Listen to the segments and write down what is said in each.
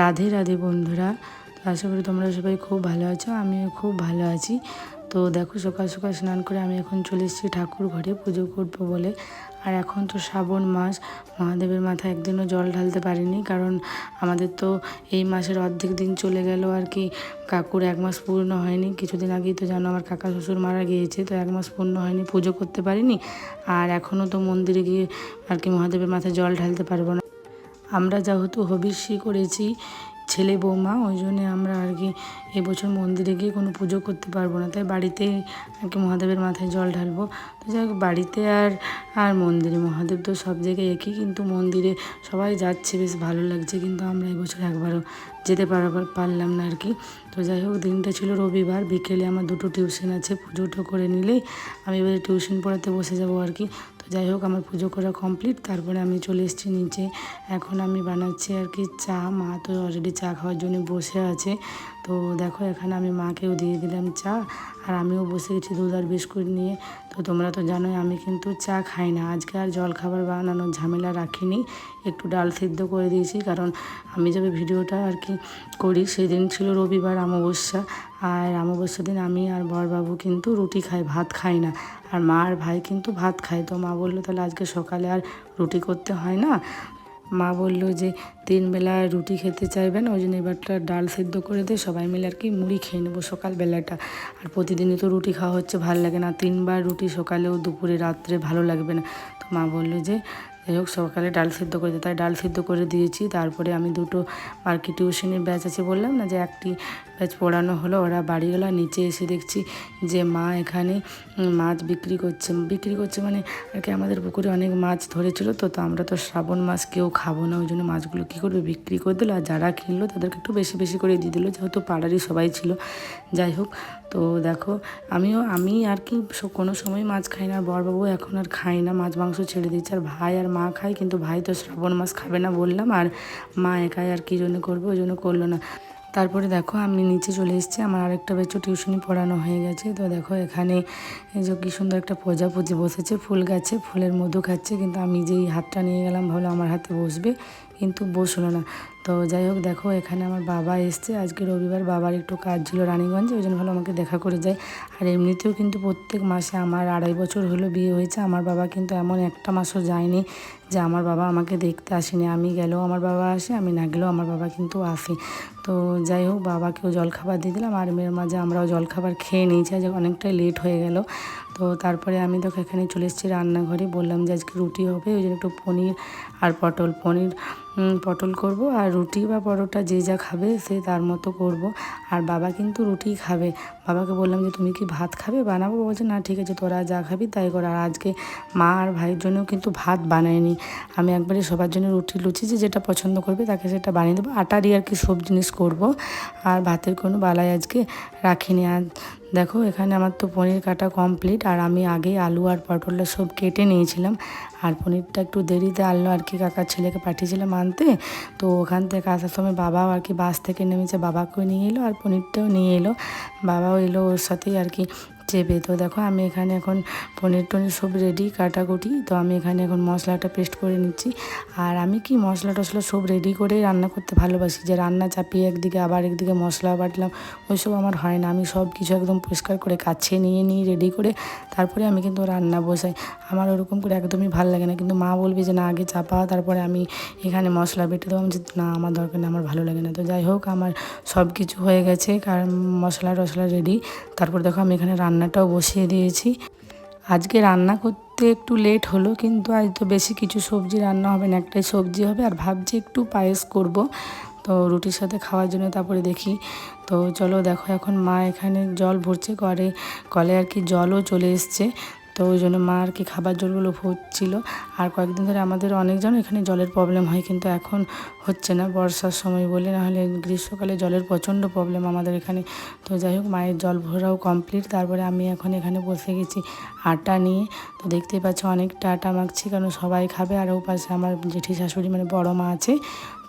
রাধে রাধে বন্ধুরা। তো আশা করি তোমরা সবাই খুব ভালো আছো, আমিও খুব ভালো আছি। তো দেখো সকাল সকাল স্নান করে আমি এখন চলে এসেছি ঠাকুর ঘরে পুজো করব বলে। আর এখন তো শ্রাবণ মাস, মহাদেবের মাথায় একদিনও জল ঢালতে পারিনি, কারণ আমাদের তো এই মাসের অর্ধেক দিন চলে গেল আর কি, কাকুর এক মাস পূর্ণ হয়নি। কিছুদিন আগেই তো জানো আমার কাকা শ্বশুর মারা গিয়েছে, তো এক মাস পূর্ণ হয়নি, পুজো করতে পারিনি। আর এখনও তো মন্দিরে গিয়ে আর কি মহাদেবের মাথায় জল ঢালতে পারব না। আমরা যেহেতু হবিষ্যি করেছি, ছেলে বৌমা, ওই জন্যে আমরা আর কি এবছর মন্দিরে গিয়ে কোনো পুজো করতে পারব না। তাই বাড়িতে আর কি মহাদেবের মাথায় জল ঢালবো। তো যাই হোক, বাড়িতে আর আর মন্দিরে, মহাদেব তো সব জায়গায় একই, কিন্তু মন্দিরে সবাই যাচ্ছে, বেশ ভালো লাগছে। কিন্তু আমরা এবছর একবারও যেতে পারবার পারলাম না আর কি। তো যাই হোক, দিনটা ছিল রবিবার, বিকেলে আমার দুটো টিউশন আছে, পুজোটা করে নিলেই আমি এবারে টিউশন পড়াতে বসে যাব আর কি। তো যাই হোক, আমার পুজো করা কমপ্লিট তারপরে আমি চলে এসেছি নিচে। এখন আমি বানাচ্ছি আর কি চা। মা তো অলরেডি চা খাওয়ার জন্য বসে আছে। তো দেখো, এখানে আমি মাকেও দিয়ে দিলাম চা, আর আমিও বসে গেছি দুধ আর বিস্কুট নিয়ে। তো তোমরা তো জানোই, আমি কিন্তু চা খাই না। আজকে আর জল খাবার বানানোর ঝামেলা রাখিনি, একটু ডাল সিদ্ধ করে দিয়েছি, কারণ আমি যবে ভিডিওটা আর কি করি, সেদিন ছিল রবিবার, অমাবস্যা, আর অমাবস্যা দিন আমি আর বরবাবু কিন্তু রুটি খাই, ভাত খাই না। আর মা আর ভাই কিন্তু ভাত খায়। তো মা বলল, তাহলে আজকে সকালে আর রুটি করতে হয় না? মা বলল যে, তিনবেলা রুটি খেতে চাইবেন ওই জন্য এবারটা ডাল সেদ্ধ করে দিয়ে সবাই মিলে আর কি মুড়ি খেয়ে নেব সকালবেলাটা। আর প্রতিদিনই তো রুটি খাওয়া হচ্ছে, ভালো লাগে না। তিনবার রুটি সকালেও দুপুরে রাত্রে ভালো লাগবে না। তো মা বলল যে যাই হোক, সকালে ডাল সিদ্ধ করে তাই ডাল সিদ্ধ করে দিয়েছি। তারপরে আমি দুটো আর কি টিউশনের ব্যাচ আছে বললাম না যে একটি ব্যাচ পড়ানো হলো, ওরা বাড়ি গেলো নিচে এসে দেখছি যে মা এখানে মাছ বিক্রি করছে। বিক্রি করছে মানে আর কি আমাদের পুকুরে অনেক মাছ ধরেছিল তো তো আমরা তো শ্রাবণ মাছ কেউ খাব না, ওই জন্য মাছগুলো কী করবে? বিক্রি করে দিলো। আর যারা কিনলো তাদেরকে একটু বেশি বেশি করে দিয়ে দিল। যেহেতু পাড়ারই সবাই ছিল। যাই হোক তো দেখো, আমিও, আমি আর কি কোনো সময় মাছ খাই না। আর বরবাবু এখন আর খাই না, মাছ, মাংস ছেড়ে দিচ্ছে। আর ভাই আর মা খায়, কিন্তু ভাই তো শ্রাবণ মাছ খাবে না বললাম। আর মা একাই আর কী জন্য করব, ওই জন্য করল না। তারপরে দেখো, আমি নিচে চলে এসেছি। আমার আরেকটা বেচো টিউশনি পড়ানো হয়ে গেছে। তো দেখো, এখানে এই যে কি সুন্দর একটা প্রজাপতি বসেছে, ফুল গাছে, ফুলের মধু খাচ্ছে। কিন্তু আমি যেই হাতটা নিয়ে গেলাম, ভাবলাম আমার হাতে বসবে। কিন্তু বসল না। তো যাই হোক, দেখো, এখানে আমার বাবা এসছে। আজকে রবিবার বাবার একটু কাজ ছিল রানীগঞ্জে, ওই জন্য ভালো আমাকে দেখা করে যায়। আর এমনিতেও কিন্তু প্রত্যেক মাসে আমার আড়াই বছর হলো বিয়ে হয়েছে। আমার বাবা কিন্তু এমন একটা মাসও যায়নি যে আমার বাবা আমাকে দেখতে আসেনি। আমি গেলেও আমার বাবা আসে, আমি না গেলেও আমার বাবা কিন্তু আসে। তো যাই হোক, বাবাকেও জলখাবার দিয়ে দিলাম। আর মেয়ের মাঝে আমরাও জলখাবার খেয়ে নিয়েছি। আজ অনেকটাই লেট হয়ে গেল। তো তারপরে আমি তো এখানে চলে এসেছি রান্নাঘরে। বললাম যে আজকে রুটি হবে, ওই জন্য একটু পনির আর পটল পনির। পটল করব আর রুটি বা পরোটা যে যা খাবে সে তার মতো করব। আর বাবা কিন্তু রুটিই খাবে। বাবাকে বললাম যে, তুমি কি ভাত খাবে? বানাবো। বলছে, না, ঠিক আছে, তোরা যা খাবি তাই কর। আর আজকে মা আর ভাইয়ের জন্যও কিন্তু ভাত বানায়নি। আমি একবারে সবার জন্য রুটি লুচি যে যেটা পছন্দ করবে তাকে সেটা বানিয়ে দেবো। আটারই আর কি সব জিনিস করব। আর ভাতের কোনো বালাই আজকে রাখিনি। আর দেখো, এখানে আমার তো পনির কাটা কমপ্লিট আর আমি আগে আলু আর পটলটা সব কেটে নিয়েছিলাম। আর পনিরটা একটু দেরিতে আনলো, আর কি কাকার ছেলেকে পাঠিয়েছিলাম আনতে। তো ওখান থেকে আসার সময় বাবাও আর কি বাস থেকে নেমেছে, বাবাকেও নিয়ে এলো, আর পনিরটাও নিয়ে এলো। বাবাও এলো ওর সাথেই আর কি চেপে। তো দেখো, আমি এখানে এখন পনির টনির সব রেডি কাটাকুটি। তো আমি এখানে এখন মশলাটা পেস্ট করে নিচ্ছি। আর আমি কি মশলা টশলা সব রেডি করে রান্না করতে ভালোবাসি? যে রান্না চাপিয়ে একদিকে আবার একদিকে মশলা বাটলাম ওইসব আমার হয় না। আমি সব কিছু একদম পরিষ্কার করে কাছে নিয়ে নিই রেডি করে তারপরে আমি কিন্তু রান্না বসাই। আমার ওরকম করে একদমই ভালো লাগে না। কিন্তু মা বলবে যে, না, আগে চাপা, তারপরে আমি এখানে মশলা বেটে দেবো। যে না, আমার দরকার না আমার ভালো লাগে না। তো যাই হোক, আমার সব কিছু হয়ে গেছে। কারণ মশলা টশলা রেডি তারপর দেখো, আমি এখানে রান্নাটাও বসিয়ে দিয়েছি। আজকে রান্না করতে একটু লেট হলো, কিন্তু আজ তো বেশি কিছু সবজি রান্না হবে না, একটাই সবজি হবে, আর ভাবছি একটু পায়েস করব। তো রুটির সাথে খাওয়ার জন্য তারপরে দেখি। তো চলো দেখো, এখন মা এখানে জল ভরছে করে কলে আর কি জলও চলে এসছে। তো ওই জন্য মা আর কি খাবার জলগুলো ভরছিল আর কয়েকদিন ধরে আমাদের অনেকজন এখানে জলের প্রবলেম হয়, কিন্তু এখন হচ্ছে না। বর্ষার সময় বলে নাহলে গ্রীষ্মকালে জলের প্রচণ্ড প্রবলেম আমাদের এখানে। তো যাই হোক, মায়ের জল ভরাও কমপ্লিট তারপরে আমি এখন এখানে বসে গেছি আটা নিয়ে। তো দেখতেই পাচ্ছ অনেকটা আটা মাখছি, কারণ সবাই খাবে। আর ও পাশে আমার জেঠি শাশুড়ি মানে বড় মা আছে।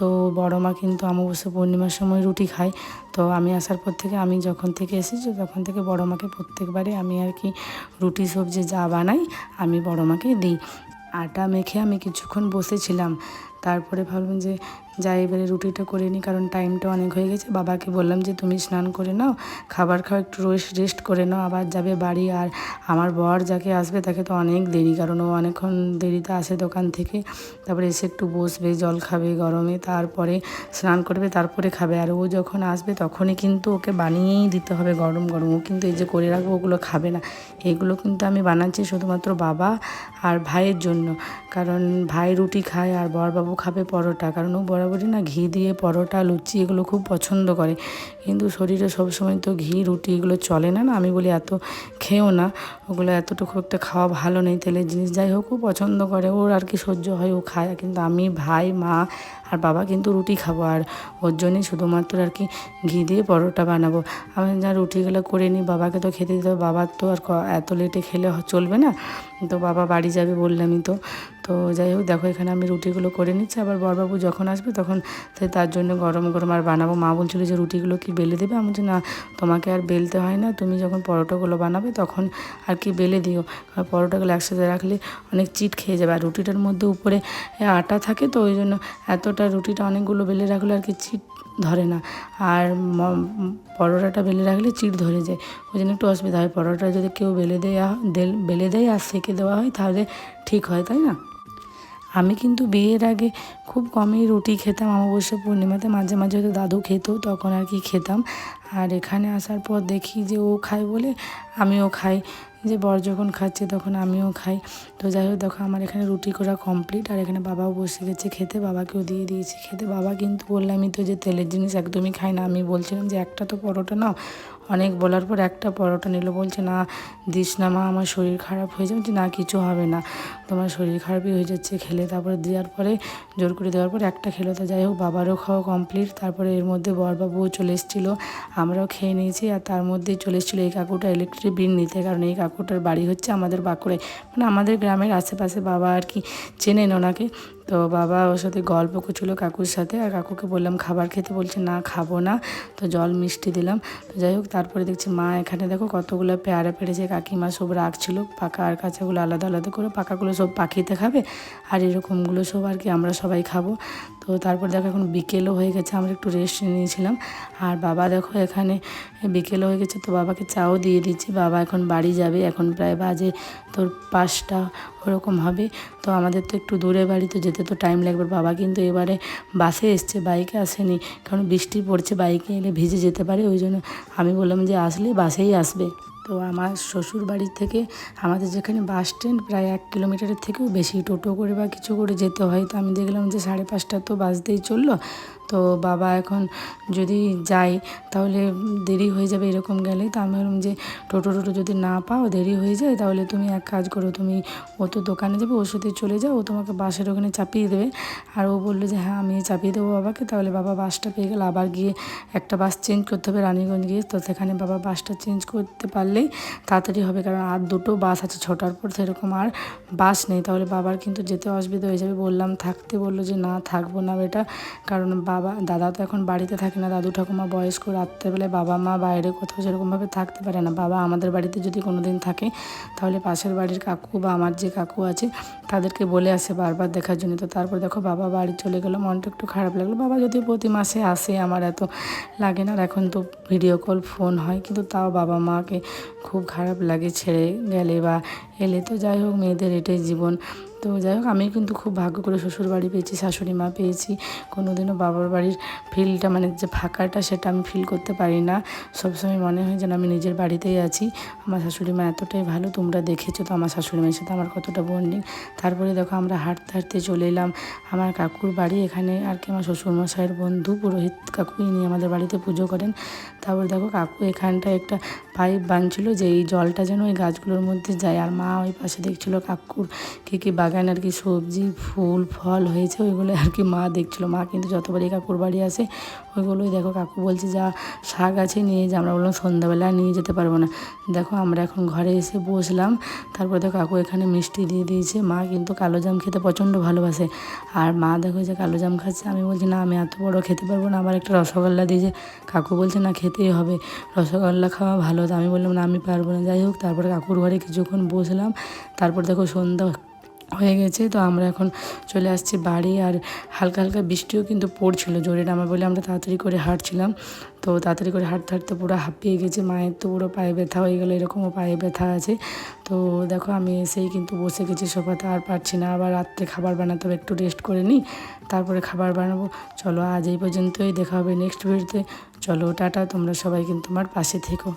তো বড় মা কিন্তু অমাবস্যা পূর্ণিমার সময় রুটি খায়। তো আমি আসার পর থেকে আমি যখন থেকে এসেছি, তখন থেকে বড় মাকে প্রত্যেকবারে আমি আর কি রুটি, সবজি যা বানাই আমি বড় মাকে দিই। আটা মেখে আমি কিছুক্ষণ বসেছিলাম। তারপরে ভাবলাম যে যাই এবারে রুটিটা করে নিই কারণ টাইমটা অনেক হয়ে গেছে। বাবাকে বললাম যে, তুমি স্নান করে নাও, খাবার খাও, একটু রেস্ট রেস্ট করে নাও, আবার যাবে বাড়ি। আর আমার বর যাকে আসবে, তাকে তো অনেক দেরি, কারণ ও অনেকক্ষণ দেরিতে আসে দোকান থেকে। তারপরে এসে একটু বসবে, জল খাবে গরমে, তারপরে স্নান করবে, তারপরে খাবে। আর ও যখন আসবে, তখনই কিন্তু ওকে বানিয়েই দিতে হবে গরম গরম। ও কিন্তু এই যে করে রাখব, ওগুলো খাবে না। এগুলো কিন্তু আমি বানাচ্ছি শুধুমাত্র বাবা আর ভাইয়ের জন্য। কারণ ভাই রুটি খায় আর বরবাবু খাবে পরোটা। কারণ ও বরাবরই না ঘি দিয়ে পরোটা, লুচি এগুলো খুব পছন্দ করে। কিন্তু শরীরে সবসময় তো ঘি, রুটি এগুলো চলে না না? আমি বলি এত খেও না। ওগুলো এতটুকু একটা খাওয়া ভালো নেই তেলের জিনিস। যাই হোক, ও পছন্দ করে। ওর আর কি সহ্য হয়, ও খায়। কিন্তু আমি, ভাই, মা আর বাবা কিন্তু রুটি খাব। আর ওর জন্যই শুধুমাত্র আর কি ঘি দিয়ে পরোটা বানাবো। আমি যা রুটিগুলো করে নিই, বাবাকে তো খেতে দিতে বাবার তো আর এত লেটে খেলে চলবে না। তো বাবা বাড়ি যাবে বললামই তো। তো যাই হোক, দেখো এখানে আমি রুটিগুলো করে নিচ্ছি। আবার বরবাবু যখন আসবে তখন তার জন্য গরম গরম আর বানাবো। মা বলছিল যে রুটিগুলো কি বেলে দেবে? আমি বলছি, না, তোমাকে আর বেলতে হয় না। তুমি যখন পরোটাগুলো বানাবে তখন আর কি বেলে দিও। কারণ পরোটাগুলো একসাথে রাখলে অনেক চিট খেয়ে যাবে। আর রুটিটার মধ্যে উপরে আটা থাকে তো, ওই জন্য এতটা রুটিটা অনেকগুলো বেলে রাখলে আর কি চিট ধরে না। আর পরোটাটা বেলে রাখলে চিট ধরে যায়। ওই জন্য একটু অসুবিধা হয়। পরোটা যদি কেউ বেলে দেল বেলে দেয় আর সেকে দেওয়া হয়, তাহলে ঠিক হয়, তাই না? আমি কিন্তু বিয়ের আগে খুব কমই রুটি খেতাম অমাবস্যা পূর্ণিমাতে। মাঝে মাঝে হয়তো দাদু খেত, তখন আর কি খেতাম। আর এখানে আসার পর দেখি যে ও খায় বলে আমিও খাই। যে বর যখন খাচ্ছে তখন আমিও খাই। তো যাই হোক, দেখো আমার এখানে রুটি করা কমপ্লিট আর এখানে বাবাও বসে গেছে খেতে, বাবাকেও দিয়ে দিয়েছি খেতে। বাবা কিন্তু বললামই তো যে তেলের জিনিস একদমই খাই না। আমি বলছিলাম যে, একটা তো পরোটা নাও। অনেক বলার পর একটা পরোটা নিল, বলছে, না, দিস না মা, আমার শরীর খারাপ হয়ে যাবে না, কিছু হবে না, তোমার শরীর খারাপই হয়ে যাচ্ছে। খেলে তারপরে দেওয়ার পরে, জোর করে দেওয়ার পরে একটা খেলো। তো যাই হোক, বাবারও খাওয়া কমপ্লিট তারপরে এর মধ্যে বরবাবুও চলে এসেছিল। আমরাও খেয়ে নিয়েছি আর তার মধ্যেই চলে এসেছিল এই কাকুটা ইলেকট্রিক বিল নিতে। কারণ এই কাকুটার বাড়ি হচ্ছে আমাদের বাঁকুড়ায়। মানে আমাদের গ্রামের আশেপাশে বাবা আর কি চেনেন ওনাকে। তো বাবা ওর সাথে গল্প করছিল কাকুর সাথে আর কাকুকে বললাম, খাবার খেতে বলছে, না, খাব না। তো জল মিষ্টি দিলাম। তো যাই হোক, তারপরে দেখছি মা এখানে দেখো কতগুলো পেয়ারা পেড়েছে, কাকিমা সব রাখছিল। পাকা আর কাঁচাগুলো আলাদা আলাদা করে পাকাগুলো সব পাখিতে খাবে আর এরকমগুলো সব আর কি আমরা সবাই খাব। তো তারপর দেখো এখন বিকেলও হয়ে গেছে, আমরা একটু রেস্ট নিয়েছিলাম। আর বাবা দেখো এখানে বিকেলও হয়ে গেছে, তো বাবাকে চাও দিয়ে দিচ্ছি। বাবা এখন বাড়ি যাবে, এখন প্রায় বাজে তোর পাঁচটা ওরকম হবে। তো আমাদের তো একটু দূরে বাড়িতে যেতে তো টাইম লাগবে। বাবা কিন্তু এবারে বাসে এসছে বাইকে আসেনি। কারণ বৃষ্টি পড়ছে বাইকে এলে ভিজে যেতে পারে। ওই জন্য আমি বললাম যে আসলে বাসেই আসবে। তো আমার শ্বশুর বাড়ি থেকে আমাদের যেখানে বাস স্ট্যান্ড প্রায় এক কিলোমিটারের থেকেও বেশি টোটো করে বা কিছু করে যেতে হয়। তো আমি দেখলাম যে সাড়ে পাঁচটা তো বাজতেই চলল। তো বাবা এখন যদি যাই তাহলে দেরি হয়ে যাবে এরকম গেলে। তো আমি ভাবলাম যে টোটো টোটো যদি না পাও, দেরি হয়ে যায় তাহলে তুমি এক কাজ করো, তুমি ও তো দোকানে যাবে, ওর সাথে চলে যাও, ও তোমাকে বাসের ওখানে চাপিয়ে দেবে। আর ও বলল যে হ্যাঁ আমি চাপিয়ে দেবো বাবাকে, তাহলে বাবা বাসটা পেয়ে গেলে। আবার গিয়ে একটা বাস চেঞ্জ করতে হবে রানীগঞ্জ গিয়ে। তো সেখানে বাবা বাসটা চেঞ্জ করতে পারলেই তাড়াতাড়ি হবে, কারণ আর দুটো বাস আছে, ছটার পর সেরকম আর বাস নেই। তাহলে বাবার কিন্তু যেতে অসুবিধা হয়ে যাবে। বললাম থাকতে বলল যে না, থাকব না বেটা, কারণ বাবা, দাদা তো এখন বাড়িতে থাকে না। দাদু ঠাকুমা বয়স্ক রাত্রেবেলায় বাবা, মা বাইরে কোথাও সেরকমভাবে থাকতে পারে না। বাবা আমাদের বাড়িতে যদি কোনো দিন থাকে, তাহলে পাশের বাড়ির কাকু বা আমার যে কাকু আছে, তাদেরকে বলে আসে বারবার দেখার জন্য। তো তারপর দেখো বাবা বাড়ি চলে গেলো, মনটা একটু খারাপ লাগল। বাবা যদি প্রতি মাসে আসে, আমার এত লাগে না। আর এখন তো ভিডিও কল ফোন হয়, কিন্তু তাও বাবা মাকে খুব খারাপ লাগে। ছেড়ে গেলে বা এলে তো যাই হোক, মেয়েদের এটাই জীবন। তো যাই হোক, আমি কিন্তু খুব ভাগ্য করে শ্বশুর বাড়ি পেয়েছি, শাশুড়ি মা পেয়েছি। কোনো দিনও বাবার বাড়ির ফিলটা মানে যে ফাঁকাটা, সেটা আমি ফিল করতে পারি না। সবসময় মনে হয় যেন আমি নিজের বাড়িতেই আছি। আমার শাশুড়ি মা এতটাই ভালো, তোমরা দেখেছ তো আমার শাশুড়ি মায়ের সাথে আমার কতটা বন্ডিং তারপরে দেখো আমরা হাঁটতে হাঁটতে চলে এলাম। আমার কাকুর বাড়ি এখানে, আর কি আমার শ্বশুরমশাইয়ের বন্ধু, পুরোহিত কাকু, ইনি আমাদের বাড়িতে পুজো করেন। তারপর দেখো কাকু এখানটায় একটা পাইপ বাঁধছিল, যে এই জলটা যেন ওই গাছগুলোর মধ্যে যায়। আর মা ওই পাশে দেখছিল কাকুর কী কী বাগান আর কি সবজি, ফুল, ফল হয়েছে, ওইগুলো আর কি মা দেখছিল। মা কিন্তু যতবারই কাকুর বাড়ি আসে, ওইগুলোই দেখো, কাকু বলছে, যা শাক আছে নিয়ে যা। আমরা বললাম, সন্ধ্যাবেলা নিয়ে যেতে পারব না। দেখো, আমরা এখন ঘরে এসে বসলাম। তারপর দেখো, কাকু এখানে মিষ্টি দিয়ে দিয়েছে। মা কিন্তু কালো জাম খেতে প্রচণ্ড ভালোবাসে। আর মা দেখো, যে কালো জাম খাচ্ছে, আমি বলছি, না, আমি এত বড় খেতে পারব না। আবার একটা রসগোল্লা দিয়েছে। কাকু বলছে, না, খেতেই হবে। রসগোল্লা খাওয়া ভালো। তো আমি বললাম, না, আমি পারব না। যাই হোক, তারপরে কাকুর ঘরে কিছুক্ষণ বসলাম। তারপর দেখো, সন্ধ্যা হয়ে গেছে। তো আমরা এখন চলে আসছি বাড়ি আর হালকা হালকা বৃষ্টিও কিন্তু পড়ছিল জোরে নামা বলে আমরা তাড়াতাড়ি করে হাঁটছিলাম। তো তাড়াতাড়ি করে হাঁটতে হাঁটতে পুরো হাঁপিয়ে গেছে, মায়ের তো পুরো পায়ে ব্যথা হয়ে গেলো, এরকমও পায়ে ব্যথা আছে। তো দেখো আমি এসেই কিন্তু বসে গেছি সোফাতে আর পারছি না, আবার রাত্রে খাবার বানাতে হবে, একটু রেস্ট করে নিই, তারপরে খাবার বানাবো। চলো আজ এই পর্যন্তই, দেখা হবে নেক্সট ভিডিওতে চলো, টাটা, তোমরা সবাই কিন্তু আমার পাশে থেকো।